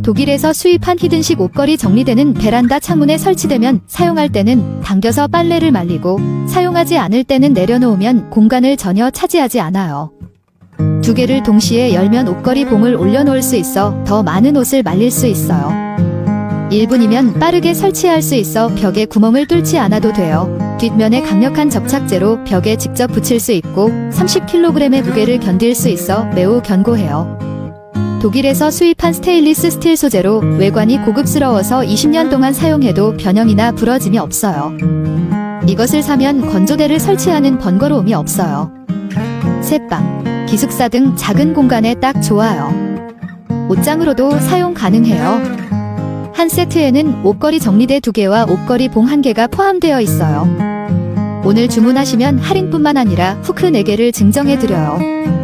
독일에서 수입한 히든식 옷걸이 정리대는 베란다 창문에 설치되면 사용할 때는 당겨서 빨래를 말리고 사용하지 않을 때는 내려놓으면 공간을 전혀 차지하지 않아요. 두 개를 동시에 열면 옷걸이 봉을 올려놓을 수 있어 더 많은 옷을 말릴 수 있어요. 1분이면 빠르게 설치할 수 있어 벽에 구멍을 뚫지 않아도 돼요. 뒷면에 강력한 접착제로 벽에 직접 붙일 수 있고 30kg의 무게를 견딜 수 있어 매우 견고해요. 독일에서 수입한 스테인리스 스틸 소재로 외관이 고급스러워서 20년 동안 사용해도 변형이나 부러짐이 없어요. 이것을 사면 건조대를 설치하는 번거로움이 없어요. 새방, 기숙사 등 작은 공간에 딱 좋아요. 옷장으로도 사용 가능해요. 한 세트에는 옷걸이 정리대 2개와 옷걸이 봉 1개가 포함되어 있어요. 오늘 주문하시면 할인뿐만 아니라 후크 4개를 증정해드려요.